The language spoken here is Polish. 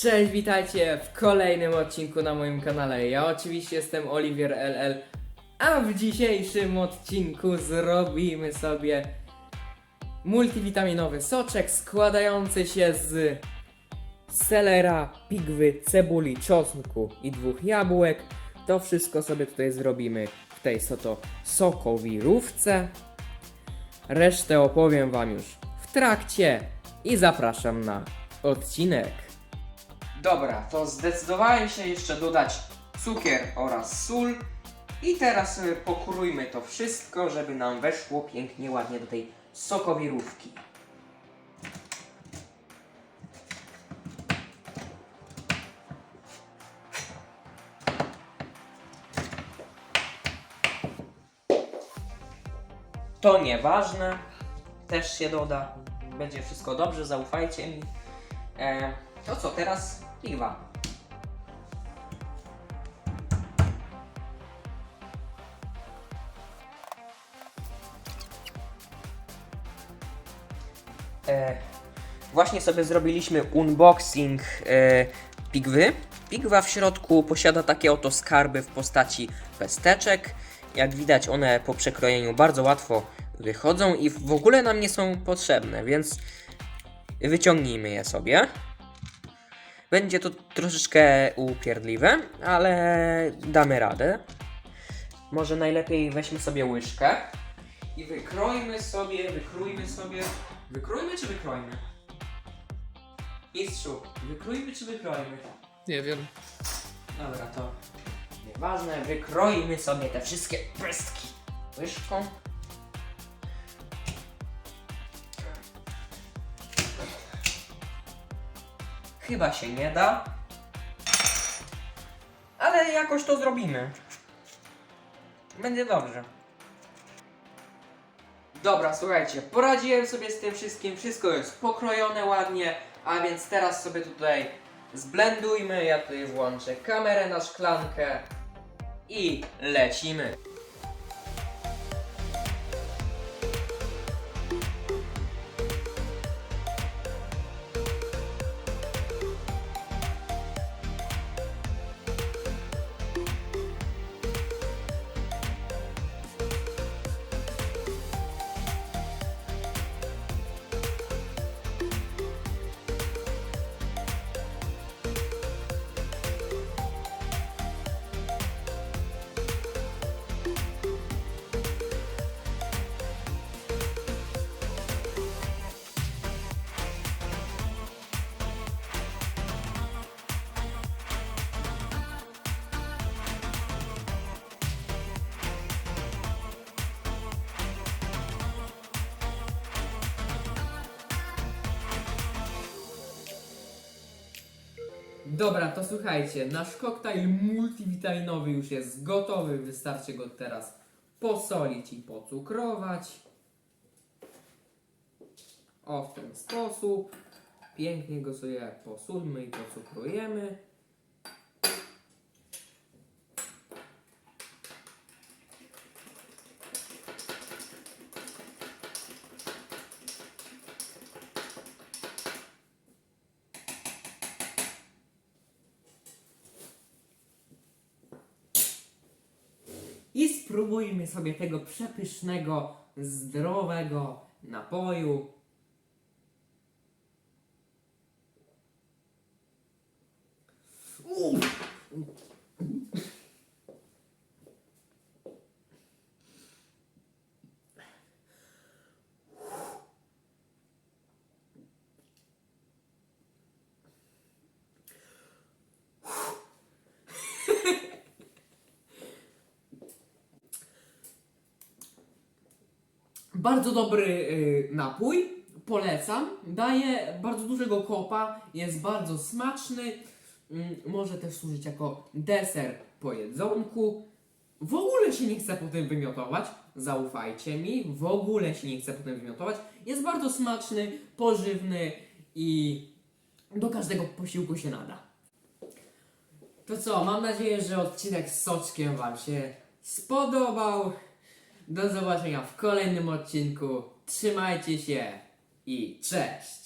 Cześć, witajcie w kolejnym odcinku na moim kanale. Ja oczywiście jestem Oliwier LL, a w dzisiejszym odcinku zrobimy sobie multivitaminowy soczek składający się z selera, pigwy, cebuli, czosnku i dwóch jabłek. To wszystko sobie tutaj zrobimy w tej soto sokowirówce. Resztę opowiem Wam już w trakcie i zapraszam na odcinek. Dobra, to zdecydowałem się jeszcze dodać cukier oraz sól. I teraz pokrójmy to wszystko, żeby nam weszło pięknie, ładnie do tej sokowirówki. To nieważne, też się doda. Będzie wszystko dobrze, zaufajcie mi. E, to co, teraz piwa. E, właśnie sobie zrobiliśmy unboxing e, pigwy. Pigwa w środku posiada takie oto skarby w postaci pesteczek. Jak widać, one po przekrojeniu bardzo łatwo wychodzą i w ogóle nam nie są potrzebne, więc wyciągnijmy je sobie. Będzie to troszeczkę upierdliwe, ale damy radę. Może najlepiej weźmy sobie łyżkę i wykrojmy sobie, wykrójmy sobie. Wykrójmy czy wykroimy? Mistrzu, wykrójmy czy wykroimy? Nie wiem. Dobra, to nieważne, wykroimy sobie te wszystkie pestki łyżką. Chyba się nie da, ale jakoś to zrobimy. Będzie dobrze. Dobra, słuchajcie, poradziłem sobie z tym wszystkim, wszystko jest pokrojone ładnie, a więc teraz sobie tutaj zblendujmy, ja tutaj włączę kamerę na szklankę i lecimy. Dobra, to słuchajcie, nasz koktajl multivitaminowy już jest gotowy, wystarczy go teraz posolić i pocukrować. O, w ten sposób. Pięknie go sobie posulmy i pocukrujemy. I spróbujmy sobie tego przepysznego, zdrowego napoju. Uff. Bardzo dobry y, napój, polecam. Daje bardzo dużego kopa, jest bardzo smaczny. Mm, może też służyć jako deser po jedzonku. W ogóle się nie chcę po tym wymiotować, zaufajcie mi, w ogóle się nie chcę po tym wymiotować. Jest bardzo smaczny, pożywny i do każdego posiłku się nada. To co, mam nadzieję, że odcinek z soczkiem Wam się spodobał. Do zobaczenia w kolejnym odcinku. Trzymajcie się i cześć!